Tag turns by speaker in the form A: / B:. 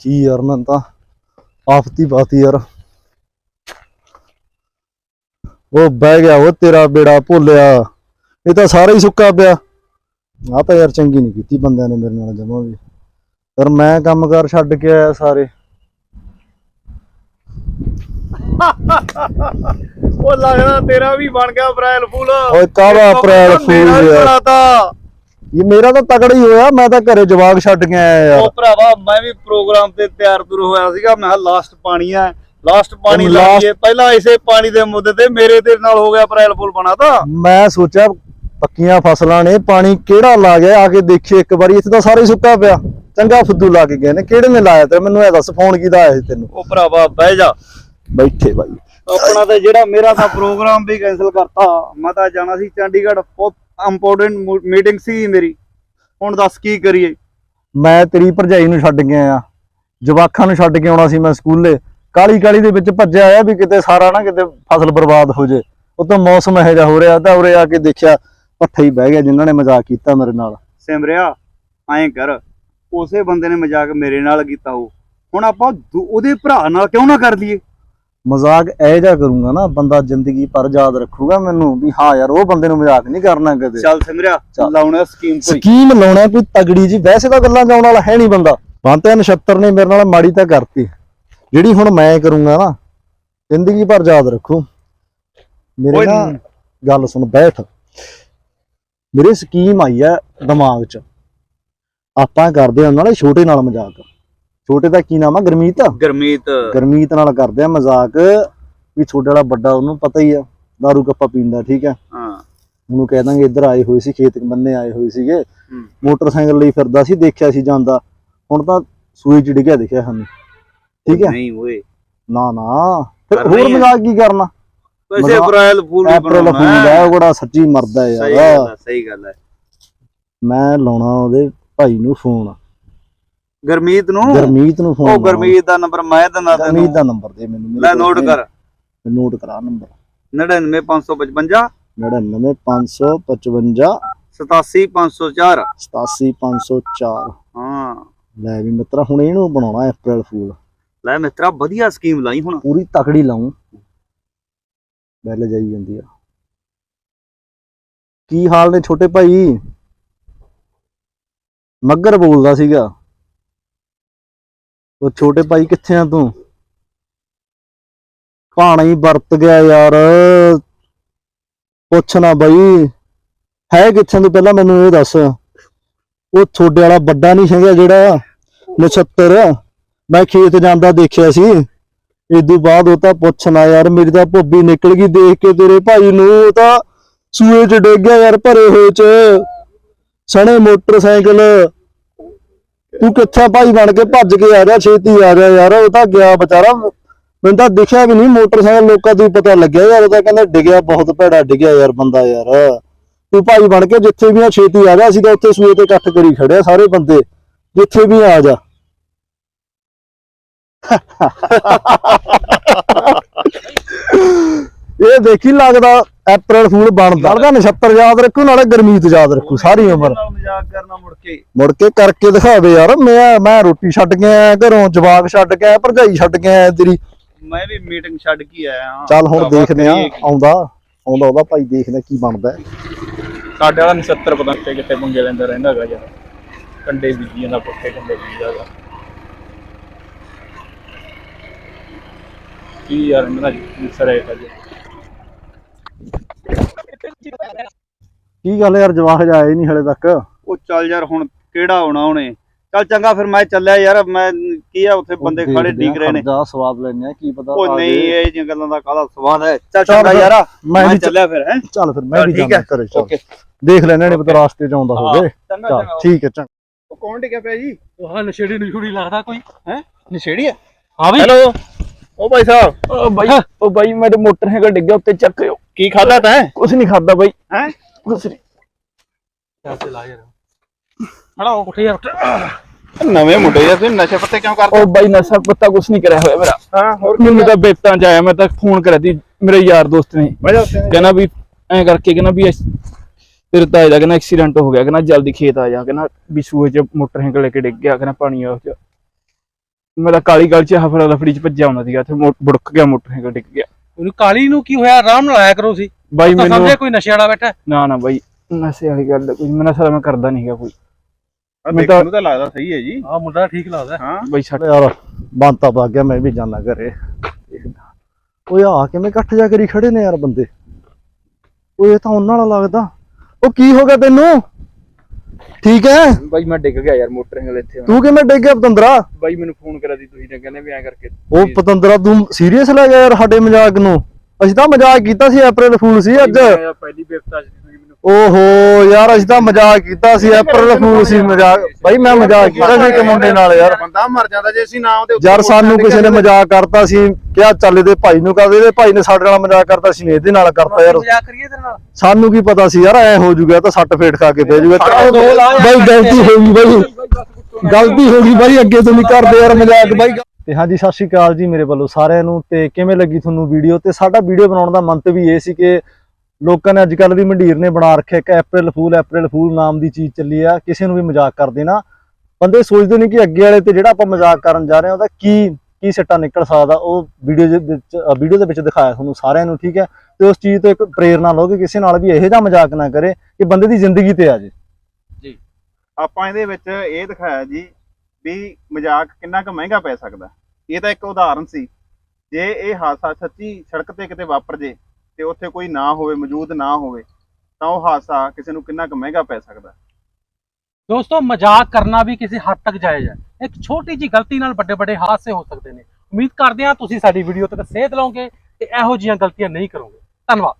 A: ਕੀ ਯਾਰ ਮੈਂ ਤਾਂ ਆਫਤੀ ਪਾਤੀ ਯਾਰ। ਉਹ ਬਹਿ ਗਿਆ ਉਹ ਤੇਰਾ ਬੇੜਾ ਭੁੱਲਿਆ। ਇਹ ਤਾਂ ਸਾਰਾ ਹੀ ਸੁੱਕਾ ਪਿਆ। ਆ ਤਾਂ ਯਾਰ ਚੰਗੀ ਨਹੀਂ ਕੀਤੀ ਬੰਦਿਆਂ ਨੇ ਮੇਰੇ ਨਾਲ ਜਮਾ ਵੀ। ਪਰ ਮੈਂ ਕੰਮਕਾਰ ਛੱਡ ਕੇ ਆਇਆ ਸਾਰੇ।
B: ਉਹ ਲੱਗਦਾ ਤੇਰਾ ਵੀ ਬਣ ਗਿਆ ਅਪ੍ਰੈਲ ਫੂਲ।
A: ਓਏ ਕਾਹਦਾ ਅਪ੍ਰੈਲ ਫੂਲ ਯਾਰ? ਇਹ ਮੇਰਾ ਤਾਂ ਤਕੜਾ ਹੀ ਹੋਇਆ ਮੈਂ ਤਾਂ ਘਰੇ ਜਵਾਕ ਛੱਡ ਕੇ ਆਇਆ ਯਾਰ।
B: ਉਹ ਭਰਾਵਾ ਮੈਂ ਵੀ ਪ੍ਰੋਗਰਾਮ ਤੇ ਤਿਆਰ ਤੁਰ ਹੋਇਆ ਸੀਗਾ ਮੈਂ ਕਿਹਾ ਲਾਸਟ ਪਾਣੀ ਆ ਲਾਸਟ ਪਾਣੀ ਲਾਈਏ। ਪਹਿਲਾਂ ਇਸੇ ਪਾਣੀ ਦੇ ਮੁੱਦੇ ਤੇ ਮੇਰੇ ਤੇ ਨਾਲ ਹੋ ਗਿਆ ਅਪ੍ਰੈਲ ਫੂਲ ਬਣਾਤਾ
A: ਮੈਂ ਸੋਚਿਆ ਪੱਕੀਆਂ ਫਸਲਾਂ ਨੇ ਪਾਣੀ ਕਿਹੜਾ ਲਾ ਗਿਆ ਆ ਕੇ ਦੇਖੇ ਇੱਕ ਵਾਰੀ ਇੱਥੇ ਤਾਂ ਸਾਰਾ ਹੀ ਸੁੱਕਾ ਪਿਆ। ਚੰਗਾ ਫੁੱਦੂ ਲਾ ਕੇ ਗਏ ਨੇ ਕਿਹੜੇ ਨੇ ਲਾਇਆ ਤੇ ਮੈਨੂੰ ਇਹ ਦੱਸ ਫੋਨ ਕਿਹਦਾ ਆਇਆ ਸੀ ਤੈਨੂੰ?
B: ਉਹ ਭਰਾਵਾ ਬਹਿ ਜਾ।
A: ਬੈਠੇ ਬਾਈ।
B: ਆਪਣਾ ਤੇ ਜਿਹੜਾ ਮੇਰਾ ਤਾਂ ਪ੍ਰੋਗਰਾਮ ਵੀ ਕੈਨਸਲ ਕਰਤਾ। ਮੈਂ ਤਾਂ ਜਾਣਾ ਸੀ ਚੰਡੀਗੜ੍ਹ ਬਹੁਤ ਇੰਪੋਰਟੈਂਟ ਮੀਟਿੰਗ ਸੀ ਮੇਰੀ। ਹੁਣ ਦੱਸ ਕੀ ਕਰੀਏ?
A: ਮੈਂ ਤੇਰੀ ਭਰਜਾਈ ਨੂੰ ਛੱਡ ਕੇ ਆਇਆ। ਜਵਾਖਾਂ ਨੂੰ ਛੱਡ ਕੇ ਆਉਣਾ ਸੀ ਮੈਂ ਸਕੂਲੇ। ਕਾਲੀ ਕਾਲੀ ਦੇ ਵਿੱਚ ਭੱਜਿਆ ਆਇਆ ਵੀ ਕਿਤੇ ਸਾਰਾ ਨਾ ਕਿਤੇ ਫਸਲ ਬਰਬਾਦ ਹੋ ਜੇ। ਉਤੋਂ ਮੌਸਮ ਇਹੋ ਜਿਹਾ ਹੋ ਰਿਹਾ ਤਾਂ ਉਰੇ ਆ ਕੇ ਦੇਖਿਆ ਪੱਠੇ ਹੀ ਬਹਿ ਗਿਆ ਜਿਨ੍ਹਾਂ ਨੇ ਮਜ਼ਾਕ ਕੀਤਾ ਮੇਰੇ ਨਾਲ।
B: ਸਿਮਰਿਆ ਐਂ ਕਰ। ਉਸੇ ਬੰਦੇ ਨੇ ਮਜ਼ਾਕ ਮੇਰੇ ਨਾਲ ਕੀਤਾ ਉਹ ਹੁਣ ਆਪਾਂ ਉਹਦੇ ਭਰਾ ਨਾਲ ਕਿਉਂ ਨਾ ਕਰ ਲਈਏ?
A: ਮਜ਼ਾਕ ਇਹੋ ਜਿਹਾ ਕਰੂੰਗਾ ਨਾ ਬੰਦਾ ਜ਼ਿੰਦਗੀ ਭਰ ਯਾਦ ਰੱਖੂਗਾ ਮੈਨੂੰ ਵੀ ਹਾਂ ਯਾਰ ਉਹ ਬੰਦੇ ਨੂੰ ਮਜ਼ਾਕ ਨਹੀਂ ਕਰਨਾ ਕਦੇ।
B: ਚੱਲ ਸਿਮਰਿਆ। ਲਾਉਣਾ ਸਕੀਮ ਕੋਈ।
A: ਸਕੀਮ ਲਾਉਣਾ ਕੋਈ ਤਗੜੀ ਜੀ ਵੈਸੇ ਤਾਂ ਗੱਲਾਂ ਜਾਉਣ ਵਾਲਾ ਹੈ ਨਹੀਂ ਬੰਦਾ। ਬੰਤੇ ਨਛੱਤਰ ਨੇ ਮੇਰੇ ਨਾਲ ਮਾੜੀ ਤਾਂ ਕਰਤੀ। ਜਿਹੜੀ ਹੁਣ ਮੈਂ ਕਰੂੰਗਾ ਨਾ ਜ਼ਿੰਦਗੀ ਭਰ ਯਾਦ ਰੱਖੂ। ਮੇਰੇ ਨਾ ਗੱਲ ਸੁਣ ਬੈਠ। ਮੇਰੇ ਸਕੀਮ ਆਈ ਆ ਦਿਮਾਗ 'ਚ। ਆਪਾਂ ਕਰਦੇ ਹਾਂ ਨਾਲੇ ਛੋਟੇ ਨਾਲ ਮਜ਼ਾਕ। ਛੋਟੇ ਦਾ ਕੀ ਨਾਮ ਆ? ਗਰਮੀਤ?
B: ਗਰਮੀਤ।
A: ਗਰਮੀਤ ਨਾਲ ਕਰਦੇ ਆ ਮਜ਼ਾਕ ਵੀ ਛੋਟੇ ਵਾਲਾ ਵੱਡਾ ਉਹਨੂੰ ਪਤਾ ਹੀ ਆ ਦਾਰੂ ਕੱਪਾ ਪੀਂਦਾ ਠੀਕ ਹੈ
B: ਹਾਂ।
A: ਉਹਨੂੰ ਕਹਿ ਦਾਂਗੇ ਇੱਧਰ ਆਏ ਹੋਏ ਸੀ ਖੇਤ ਬੰਨੇ ਆਏ ਹੋਏ ਸੀਗੇ। ਮੋਟਰਸਾਈਕਲ ਲਈ ਫਿਰਦਾ ਸੀ ਦੇਖਿਆ ਸੀ ਜਾਂਦਾ। ਹੁਣ ਤਾਂ ਸੂਏ ਚ ਡਿੱਗਿਆ ਦਿਖਿਆ ਸਾਨੂੰ। ਠੀਕ ਹੈ
B: ਨਹੀਂ ਓਏ।
A: ਨਾ ਨਾ। ਫਿਰ ਹੋਰ
B: ਆ।
A: ਮਜ਼ਾਕ ਕੀ ਕਰਨਾ?
B: ਵੈਸੇ ਅਪ੍ਰੈਲ ਫੂਲ ਵੀ
A: ਅਪ੍ਰੈਲ
B: ਬਣਾਉਣਾ
A: ਫੂਲ
B: ਹੈ।
A: ਹੈ ਉਹ ਕਿਹੜਾ ਸੱਚੀ ਮਰਦਾ ਹੈ
B: ਸਹੀ ਗੱਲ
A: ਯਾਰ
B: ਹੈ ਸਹੀ ਗੱਲ ਹੈ।
A: ਮੈਂ ਲਾਉਣਾ ਉਹਦੇ ਭਾਈ ਨੂੰ ਫੋਨ।
B: ਗਰਮੀਤ ਨੂੰ?
A: ਗਰਮੀਤ ਨੂੰ ਫੋਨ
B: ਉਹ ਗਰਮੀਤ ਦਾ ਨੰਬਰ ਮੈਂ ਦਿੰਦਾ
A: ਗਰਮੀਤ
B: ਤੈਨੂੰ
A: ਦਾ ਨੰਬਰ ਦੇ ਮੈਨੂੰ
B: ਲੈ ਨੋਟ। ਕਰ।
A: ਨੋਟ ਕਰਾ ਨੰਬਰ।
B: 99555
A: 99555
B: 87504
A: 87504
B: ਹਾਂ।
A: ਲੈ ਵੀ ਮਿੱਤਰਾ ਹੁਣ ਇਹਨੂੰ ਬਣਾਉਣਾ ਅਪ੍ਰੈਲ ਫੂਲ
B: ਲੈ ਮਿੱਤਰਾ ਵਧੀਆ ਸਕੀਮ ਲਾਈ ਹੁਣ।
A: ਪੂਰੀ ਤਕੜੀ ਲਾਉਂ। ਬੈਲ ਜਾਈ ਜਾਂਦੀ ਆ। ਕੀ ਹਾਲ ਨੇ ਛੋਟੇ ਭਾਈ? ਮੱਗਰ ਬੋਲਦਾ ਸੀਗਾ। ਉਹ ਛੋਟੇ ਭਾਈ ਕਿੱਥੇ ਆ ਤੂੰ? ਭਾਣਾ ਹੀ ਵਰਤ ਗਿਆ ਯਾਰ। ਪੁੱਛ ਨਾ ਬਈ। ਹੈ ਕਿੱਥੇ ਤੂੰ ਪਹਿਲਾਂ ਮੈਨੂੰ ਇਹ ਦੱਸ। ਉਹ ਛੋਡੇ ਵਾਲਾ ਵੱਡਾ ਨਹੀਂ ਹੈਗਾ ਜਿਹੜਾ? ਨਛੱਤਰ। ਮੈਂ ਖੇਤ ਜਾਂਦਾ ਦੇਖਿਆ ਸੀ। ਇਦੋਂ ਬਾਅਦ ਉਹ ਤਾਂ ਪੁੱਛਣਾ ਯਾਰ, ਮੇਰੀ ਤਾਂ ਭੁੱਬੀ ਨਿਕਲ ਗਈ ਦੇਖ ਕੇ ਤੇਰੇ ਭਾਈ ਨੂੰ। ਉਹ ਤਾਂ ਸੂਏ 'ਚ ਡਿੱਗ ਗਿਆ ਯਾਰ ਭਰੇ ਹੋਏ 'ਚ। ਸਣੇ ਮੋਟਰਸਾਈਕਲ ਤੂੰ ਕਿੱਥੇ ਭਾਈ ਬਣ ਕੇ ਭੱਜ ਕੇ ਆ ਜਾ ਛੇਤੀ ਆ ਜਾ ਯਾਰ ਉਹ ਤਾਂ ਗਿਆ ਵਿਚਾਰਾ। ਮੈਨੂੰ ਤਾਂ ਦਿਖਿਆ ਵੀ ਨਹੀਂ ਮੋਟਰਸਾਈਕਲ ਲੋਕਾਂ ਤੋਂ ਪਤਾ ਲੱਗਿਆ ਯਾਰ ਉਹ ਤਾਂ ਕਹਿੰਦਾ ਡਿੱਗਿਆ ਬਹੁਤ ਭੈੜਾ ਡਿੱਗਿਆ ਯਾਰ ਬੰਦਾ ਯਾਰ। ਤੂੰ ਭਾਈ ਬਣ ਕੇ ਜਿੱਥੇ ਵੀ ਆ ਛੇਤੀ ਆ ਜਾ ਅਸੀਂ ਤਾਂ ਉੱਥੇ ਸੂਏ ਤੇ ਇਕੱਠ ਕਰੀ ਖੜਿਆ ਸਾਰੇ ਬੰਦੇ ਜਿੱਥੇ ਵੀ ਆ ਜਾ। ਇਹ ਦੇਖੀ ਲੱਗਦਾ ਅਪ੍ਰੈਲ ਫੂਲ ਬਣਦਾ। ਉਹਦਾ ਨਛੱਤਰ ਯਾਦ ਰੱਖੂ ਨਾਲੇ ਗਰਮੀਤ ਯਾਦ ਰੱਖੂ ਸਾਰੀ ਉਮਰ।
B: ਨਾਲ ਮਜ਼ਾਕ ਕਰਨਾ ਮੁੜ ਕੇ?
A: ਮੁੜ ਕੇ ਕਰਕੇ ਦਿਖਾਵੇ ਯਾਰ ਮੈਂ ਮੈਂ ਰੋਟੀ ਛੱਡ ਕੇ ਆਇਆ ਘਰੋਂ ਜਵਾਕ ਛੱਡ ਕੇ ਆਇਆ ਭਰਜਾਈ ਛੱਡ ਕੇ ਆਇਆ ਤੇਰੀ।
B: ਮੈਂ ਵੀ ਮੀਟਿੰਗ ਛੱਡ ਕੇ ਆਇਆ ਹਾਂ।
A: ਚੱਲ ਹੁਣ ਦੇਖਦੇ ਆ। ਆਉਂਦਾ ਆਉਂਦਾ ਉਹਦਾ ਭਾਈ ਦੇਖਦੇ ਕੀ ਬਣਦਾ।
C: ਸਾਡੇ ਵਾਲਾ 79 ਪਤਾ ਨਹੀਂ ਕਿੱਥੇ ਪੰਗੇ ਲੈਂਦਾ ਰਹਿੰਦਾ ਹੈਗਾ ਯਾਰ। ਕੰਡੇ ਬੀਜੀ ਜਾਂਦਾ ਪੁੱਠੇ ਕੰਡੇ ਬੀਜਦਾ ਹੈਗਾ। ਕੀ ਯਾਰ ਇਹਨਾਂ ਦਾ ਸਰੇ ਹੈ
A: ਕੀ ਗੱਲ ਯਾਰ ਜਵਾਕ ਆਏ ਨਹੀਂ ਹਲੇ ਤੱਕ।
B: ਉਹ ਚੱਲ ਯਾਰ ਹੁਣ ਕਿਹੜਾ ਆਉਣਾ ਉਹਨੇ? ਚੱਲ ਚੰਗਾ ਫਿਰ ਮੈਂ ਚੱਲਿਆ ਯਾਰ ਮੈਂ ਕੀ ਆ ਉੱਥੇ ਬੰਦੇ ਖੜੇ ਡੀਕ ਰਹੇ ਨੇ।
A: ਦਾ ਸਵਾਦ ਲੈਣੇ ਆ ਕੀ ਪਤਾ
B: ਉਹ
A: ਆ
B: ਨਹੀਂ। ਇਹ ਜਿਹੀਆਂ ਗੱਲਾਂ ਦਾ ਕਾਹਦਾ ਸਵਾਦ ਹੈ? ਚੱਲ ਚੰਗਾ ਯਾਰ
A: ਮੈਂ
B: ਚੱਲਿਆ ਫਿਰ ਹੈ?
A: ਚੱਲ ਫਿਰ ਮੈਂ
B: ਚੱਲ
A: ਵੀ
B: ਠੀਕ
A: ਜਾਣਾ
B: ਹੈ।
A: ਘਰੇ ਚੱਲ।
B: ਓਕੇ।
A: ਦੇਖ ਲੈਣੇ ਨੇ ਪਤਾ ਰਾਸਤੇ ਚ ਆਉਂਦਾ ਹੋਵੇ।
B: ਚੰਗਾ
A: ਠੀਕ ਹੈ ਚੰਗਾ।
B: ਉਹ ਕੌਣ ਟਿਕਿਆ ਪਿਆ ਜੀ?
C: ਉਹ ਨਸ਼ੇੜੀ ਨਸ਼ੂੜੀ ਲੱਗਦਾ ਕੋਈ
B: ਹੈ? ਨਸ਼ੇੜੀ ਹੈ?
C: ਹਾਂ ਵੀ।
B: ਹੈਲੋ। ਉਹ ਭਾਈ ਸਾਹਿਬ
C: ਉਹ ਬਾਈ ਉਹ ਬਾਈ ਮੇਰੇ ਮੋਟਰਸਾਈਕਲ ਡਿੱਗਿਆ ਉੱਤੇ ਚੱਕਿਓ
B: ਕੀ ਖਾਦਾ ਤੈਂ?
C: ਕੁਛ ਨਹੀਂ ਖਾਦਾ ਬਾਈ।
B: ਹੈ?
C: ਕੁਛ ਨਹੀਂ। ਤੇ ਲਾ ਯਾਰ। ਹੜਾ ਉੱਠ ਯਾਰ ਉੱਠ।
B: ਨਵੇਂ ਮੁੰਡੇ ਤੁਸੀਂ ਨਸ਼ੇ ਪੱਤੇ ਕਿਉਂ ਕਰਦੇ?
C: ਉਹ ਬਾਈ ਨਸ਼ਾ ਪੱਤਾ ਕੁਛ ਨਹੀਂ ਕਰਿਆ ਹੋਇਆ ਮੇਰਾ।
B: ਹਾਂ ਹੋਰ
C: ਮੈਨੂੰ ਤਾਂ ਬੇਤਾਂ ਚ ਆਇਆ ਮੈਂ ਤਾਂ ਫੋਨ ਕਰਿਆ ਸੀ ਮੇਰੇ ਯਾਰ ਦੋਸਤ ਨੇ। ਕਹਿੰਦਾ ਵੀ ਐਂ ਕਰਕੇ ਕਹਿੰਦਾ ਵੀ ਤੇਰੇ ਤਾਏ ਦਾ ਕਹਿੰਦਾ ਐਕਸੀਡੈਂਟ ਹੋ ਗਿਆ ਕਹਿੰਦਾ ਜਲਦੀ ਖੇਤ ਆ ਜਾ ਕਹਿੰਦਾ ਵੀ ਸੂਏ ਚ ਮੋਟਰਸਾਈਕਲ ਲੈ ਕੇ ਡਿੱਗ ਗਿਆ ਕਹਿੰਦਾ ਪਾਣੀ ਆ ਉਹ ਚ ਮੈਂ ਤਾਂ ਕਾਲੀ ਗਲ ਚ ਹਫੜਾ ਲਫੜੀ ਚ ਭੱਜਿਆ ਹੁੰਦਾ ਸੀਗਾ ਤੇ ਬੁੜਕ ਗਿਆ ਮੋਟਰਸਾਈਕਲ ਡਿੱਗ ਗਿਆ।
D: ਉਹਨੂੰ ਕਾਲੀ ਨੂੰ ਕੀ ਹੋਇਆ? ਆਰਾਮ ਨਾਲ ਆਇਆ ਕਰੋ ਸੀ
C: ਬਾਈ
D: ਤਾਂ
C: ਮੈਨੂੰ
D: ਸਮਝੇ ਕੋਈ ਨਸ਼ੇ ਵਾਲਾ ਬੈਠਾ? ਹੈ।
C: ਨਾ ਨਾ ਬਾਈ ਨਸ਼ੇ ਵਾਲੀ ਗੱਲ ਕੋਈ। ਮੈਂ ਨਸ਼ਾ ਮੈਂ ਕਰਦਾ ਨਹੀਂ ਹੈਗਾ ਕੋਈ। ਮੈਂ
B: ਦੇਖਣ ਨੂੰ ਤਾਂ ਲੱਗਦਾ ਸਹੀ ਹੈ ਜੀ।
D: ਆਹ ਮੁੰਡਾ ਠੀਕ ਲੱਗਦਾ
B: ਹਾਂ।
C: ਬਾਈ ਛੱਡ
A: ਯਾਰ ਬੰਤਾ ਪਾ ਗਿਆ ਮੈਂ ਵੀ ਜਾਣਾ ਘਰੇ। ਓਏ ਆ ਕਿਵੇਂ ਇਕੱਠ ਜਾ ਕਰੀ ਖੜੇ ਨੇ ਯਾਰ ਬੰਦੇ। ਓਏ ਇਹ ਤਾਂ ਉਹਨਾਂ ਵਾਲਾ ਲੱਗਦਾ। ਉਹ ਕੀ ਹੋ ਗਿਆ ਤੈਨੂੰ? ਠੀਕ ਹੈ?
C: ਬਾਈ ਮੈਂ ਡਿੱਗ ਗਿਆ ਯਾਰ ਮੋਟਰਸਾਈਕਲ ਇੱਥੇ
A: ਤੂੰ ਕਿਵੇਂ ਡਿੱਗ ਗਿਆ ਪਤੰਦਰਾ?
C: ਬਾਈ ਮੈਨੂੰ ਫੋਨ ਕਰਾ ਦੀ ਤੁਸੀਂ ਨੇ ਕਹਿੰਦੇ ਵੀ ਐਂ ਕਰਕੇ
A: ਉਹ ਪਤੰਦਰਾ ਤੂੰ ਸੀਰੀਅਸ ਲੈ ਗਿਆ ਯਾਰ ਸਾਡੇ ਮਜ਼ਾਕ ਨੂੰ? ਅਸੀਂ ਤਾਂ ਮਜ਼ਾਕ ਕੀਤਾ ਸੀ ਅਪ੍ਰੈਲ ਫੂਲ ਸੀ ਅੱਜ।
C: ਮੈਂ ਪਹਿਲੀ ਬੇਫਤਾ ਸੀ
A: ਓਹੋ ਯਾਰ ਅਸੀਂ ਤਾਂ ਮਜ਼ਾਕ ਕੀਤਾ ਸੀ ਅਪ੍ਰੈਲ ਫੂਲ ਸੀ ਮਜ਼ਾਕ। ਬਾਈ ਮੈਂ ਮਜ਼ਾਕ ਕੀਤਾ ਸੀ ਇੱਕ ਮੁੰਡੇ ਨਾਲ ਯਾਰ।
B: ਬੰਦਾ ਮਰ ਜਾਂਦਾ ਜੇ ਅਸੀਂ ਨਾ ਉਹਦੇ
A: ਯਾਰ ਸਾਨੂੰ ਕਿਸੇ ਨੇ ਮਜ਼ਾਕ ਕਰਤਾ ਸੀ ਕਿਹਾ ਚੱਲ ਇਹਦੇ ਭਾਈ ਨੂੰ ਕਰਦੇ ਇਹਦੇ ਭਾਈ ਨੇ ਸਾਡੇ ਨਾਲ ਮਜ਼ਾਕ ਕਰਤਾ ਸੀ ਨੇ ਇਹਦੇ ਨਾਲ ਕਰਤਾ ਯਾਰ।
D: ਮਜ਼ਾਕ ਕਰੀਏ ਤੇਰੇ ਨਾਲ?
A: ਸਾਨੂੰ ਕੀ ਪਤਾ ਸੀ ਯਾਰ ਐ ਹੋ ਜੂਗਾ ਤਾਂ ਸੱਟ ਫੇਟ ਖਾ ਕੇ ਬਹਿ ਜੂਗਾ। ਬਾਈ ਗਲਤੀ ਹੋ ਗਈ ਬਾਈ। ਗਲਤੀ ਹੋ ਗਈ ਬਾਈ ਅੱਗੇ ਤੋਂ ਨਹੀਂ ਕਰਦੇ ਯਾਰ ਮਜ਼ਾਕ। ਬਾਈ ਤੇ ਹਾਂਜੀ ਸਤਿ ਸ਼੍ਰੀ ਅਕਾਲ ਜੀ ਮੇਰੇ ਵੱਲੋਂ ਸਾਰਿਆਂ ਨੂੰ। ਤੇ ਕਿਵੇਂ ਲੱਗੀ ਤੁਹਾਨੂੰ ਵੀਡੀਓ? ਤੇ ਸਾਡਾ ਵੀਡੀਓ ਬਣਾਉਣ ਦਾ ਮੰਤ ਵੀ ਇਹ ਸੀ ਕਿ ਲੋਕਾਂ ਨੇ ਅੱਜ ਕੱਲ ਦੀ ਮੰਡੀਰ ਨੇ ਬਣਾ ਰੱਖਿਆ ਇੱਕ April ਫੂਲ April ਫੂਲ ਨਾਮ ਦੀ ਚੀਜ਼ ਚੱਲੀ ਆ, ਕਿਸੇ ਨੂੰ ਵੀ ਮਜ਼ਾਕ ਕਰ ਦੇਣਾ। ਬੰਦੇ ਸੋਚਦੇ ਨੇ ਕਿ ਅੱਗੇ ਵਾਲੇ ਤੇ ਜਿਹੜਾ ਆਪਾਂ ਮਜ਼ਾਕ ਕਰਨ ਜਾ ਰਹੇ ਹਾਂ, ਉਹਦਾ ਕੀ ਕੀ ਸਿੱਟਾ ਨਿਕਲ ਸਕਦਾ, ਉਹ ਵੀਡੀਓ ਦੇ ਵਿੱਚ ਵੀਡੀਓ ਦੇ ਵਿੱਚ ਦਿਖਾਇਆ ਤੁਹਾਨੂੰ ਸਾਰਿਆਂ ਨੂੰ, ਠੀਕ ਹੈ? ਤੇ ਉਸ ਚੀਜ਼ ਤੋਂ ਇੱਕ ਪ੍ਰੇਰਨਾ ਲਓ ਕਿ ਕਿਸੇ ਨਾਲ ਵੀ ਇਹੋ ਜਿਹਾ ਮਜ਼ਾਕ ਨਾ ਕਰੇ ਕਿ ਬੰਦੇ ਦੀ ਜ਼ਿੰਦਗੀ ਤੇ ਆ ਜੇ।
B: ਆਪਾਂ ਇਹਦੇ ਵਿੱਚ ਇਹ ਦਿਖਾਇਆ ਜੀ ਵੀ ਮਜ਼ਾਕ ਕਿੰਨਾ ਕੁ ਮਹਿੰਗਾ ਪੈ ਸਕਦਾ। ਇਹ ਤਾਂ ਇੱਕ ਉਦਾਹਰਨ ਸੀ। ਜੇ ਇਹ ਹਾਦਸਾ ਸੱਚੀ ਸੜਕ ਤੇ ਕਿਤੇ ਵਾਪਰ ਜੇ ਤੇ ਉੱਥੇ ਕੋਈ ਨਾ ਹੋਵੇ, ਮੌਜੂਦ ਨਾ ਹੋਵੇ, ਤਾਂ ਉਹ ਹਾਦਸਾ ਕਿਸੇ ਨੂੰ ਕਿੰਨਾ ਕੁ ਮਹਿੰਗਾ ਪੈ ਸਕਦਾ।
D: ਦੋਸਤੋ, ਮਜ਼ਾਕ ਕਰਨਾ ਵੀ ਕਿਸੇ ਹੱਦ ਤੱਕ ਜਾਇਜ਼ ਹੈ। ਇੱਕ ਛੋਟੀ ਜੀ ਗਲਤੀ ਨਾਲ ਵੱਡੇ ਵੱਡੇ ਹਾਦਸੇ ਹੋ ਸਕਦੇ ਨੇ। ਉਮੀਦ ਕਰਦੇ ਹਾਂ ਤੁਸੀਂ ਸਾਡੀ ਵੀਡੀਓ ਤੱਕ ਸੇਧ ਲਓਗੇ ਤੇ ਇਹੋ ਜਿਹੀਆਂ ਗਲਤੀਆਂ ਨਹੀਂ ਕਰੋਗੇ। ਧੰਨਵਾਦ।